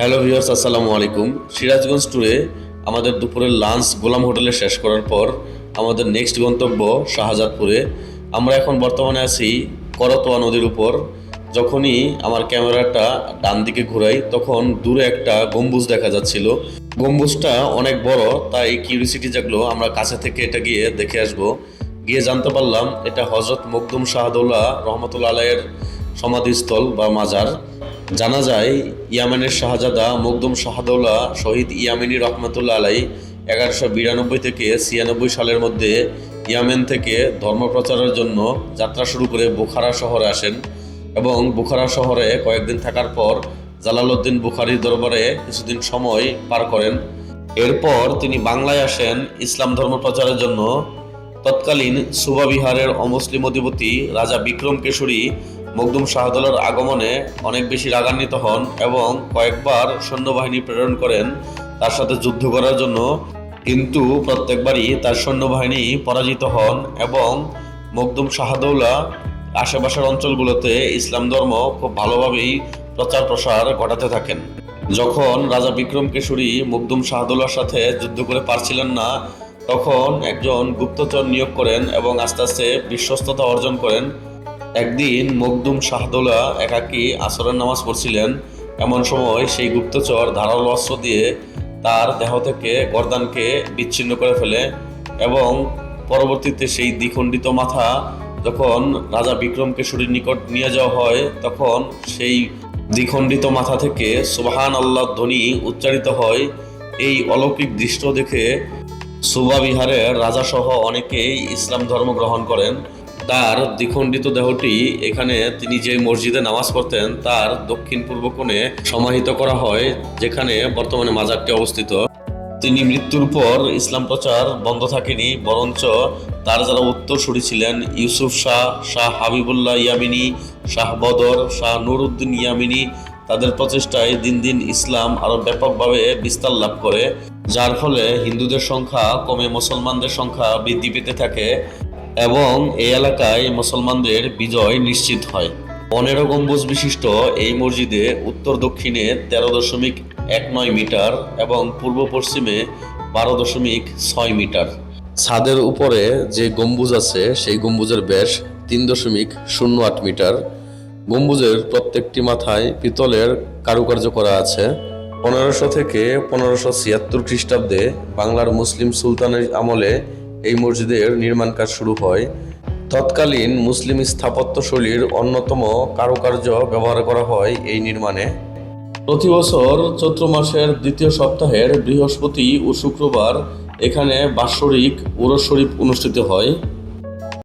Hello viewers আসসালামু আলাইকুম। সিরাজগঞ্জ ট্যুরে আমাদের দুপুরের লাঞ্চ গোলাম হোটেলে শেষ করার পর আমাদের নেক্সট গন্তব্য শাহজাদপুরে। আমরা এখন বর্তমানে আছি করতোয়া নদীর উপর। যখনই আমার ক্যামেরাটা ডান দিকে ঘুরাই, তখন দূরে একটা গম্বুজ দেখা যাচ্ছিল। গম্বুজটা অনেক বড়, তাই কিউরিসিটি জাগলো, আমরা কাছে থেকে এটা গিয়ে দেখে আসব। গিয়ে জানতে পারলাম, এটা হজরত মকদুম শাহদৌল্লাহ রহমতুল্লা আলাইয়ের সমাধিস্থল বা মাজার। জানা যায়, ইয়ামেনের শাহজাদা মকদুম শাহদৌলা শহীদ ইয়ামিনী রহমতুল্লাহ আলাই এগারোশো বিরানব্বই থেকে ছিয়ানব্বই সালের মধ্যে ইয়ামেন থেকে ধর্মপ্রচারের জন্য যাত্রা শুরু করে বুখারা শহরে আসেন এবং বুখারা শহরে কয়েকদিন থাকার পর জালালউদ্দিন বুখারির দরবারে কিছুদিন সময় পার করেন। এরপর তিনি বাংলায় আসেন ইসলাম ধর্ম প্রচারের জন্য। তৎকালীন সুবা বিহারের অমুসলিম অধিপতি রাজা বিক্রম কেশরী মকদুম শাহদৌলার আগমনে অনেক বেশি রাগান্বিত হন এবং কয়েকবার সৈন্যবাহিনী প্রেরণ করেন তার সাথে যুদ্ধ করার জন্য। কিন্তু প্রত্যেকবারই তার সৈন্যবাহিনী পরাজিত হন এবং মকদুম শাহদৌলা আশেপাশের অঞ্চলগুলোতে ইসলাম ধর্ম খুব ভালোভাবেই প্রচার প্রসার ঘটাতে থাকেন। যখন রাজা বিক্রম কেশরী মকদুম শাহদৌলার সাথে যুদ্ধ করে পারছিলেন না, তখন একজন গুপ্তচর নিয়োগ করেন এবং আস্তে আস্তে বিশ্বস্ততা অর্জন করেন। একদিন মকদুম শাহদৌলা একাকী আসরের নামাজ পড়ছিলেন। এমন সময় সেই গুপ্তচর ধারালো অস্ত্র দিয়ে তার দেহ থেকে গরদানকে বিচ্ছিন্ন করে ফেলে এবং পরবর্তীতে সেই দ্বিখণ্ডিত মাথা যখন রাজা বিক্রম কেশরীর নিকট নিয়ে যাওয়া হয়, তখন সেই দ্বিখণ্ডিত মাথা থেকে সুবাহান আল্লাহ ধ্বনি উচ্চারিত হয়। এই অলৌকিক দৃশ্য দেখে সুবা বিহারের রাজাসহ অনেকেই ইসলাম ধর্ম গ্রহণ করেন। তার দ্বিখণ্ডিত দেহটি এখানে তিনি যে মসজিদে নামাজ পড়তেন, তার দক্ষিণ পূর্ব কোণে সমাহিত করা হয়, যেখানে বর্তমানে মাজারটি অবস্থিত। তিনি মৃত্যুর পর ইসলাম প্রচার বন্ধ থাকেনি, বরঞ্চ তার যারা উত্তরসূরি ছিলেন, ইউসুফ শাহ শাহ হাবিবুল্লাহ ইয়ামিনী, শাহ বদর, শাহ নুরুদ্দিন ইয়ামিনী, তাদের প্রচেষ্টায় দিন দিন ইসলাম আরও ব্যাপকভাবে বিস্তার লাভ করে, যার ফলে হিন্দুদের সংখ্যা কমে মুসলমানদের সংখ্যা বৃদ্ধি পেতে থাকে। এবং এই এলাকায় মুসলমানদের বিজয় নিশ্চিত হয়। পনেরো গম্বুজ বিশিষ্ট এই মসজিদে উত্তর দক্ষিণে তেরো দশমিক এক নয় মিটার এবং পূর্ব পশ্চিমে বারো দশমিক ছয় মিটার। ছাদের উপরে যে গম্বুজ আছে, সেই গম্বুজের ব্যাস তিন দশমিক শূন্য আট মিটার। গম্বুজের প্রত্যেকটি মাথায় পিতলের কারুকার্য করা আছে। পনেরোশো থেকে পনেরোশো ছিয়াত্তর খ্রিস্টাব্দে বাংলার মুসলিম সুলতানের আমলে এই মসজিদের নির্মাণ কাজ শুরু হয়। তৎকালীন মুসলিম স্থাপত্য শৈলীর অন্যতম কারুকার্য ব্যবহার করা হয় এই নির্মাণে। প্রতি বছর চৈত্র মাসের দ্বিতীয় সপ্তাহের বৃহস্পতি ও শুক্রবার এখানে বাৎসরিক উরস শরীফ অনুষ্ঠিত হয়।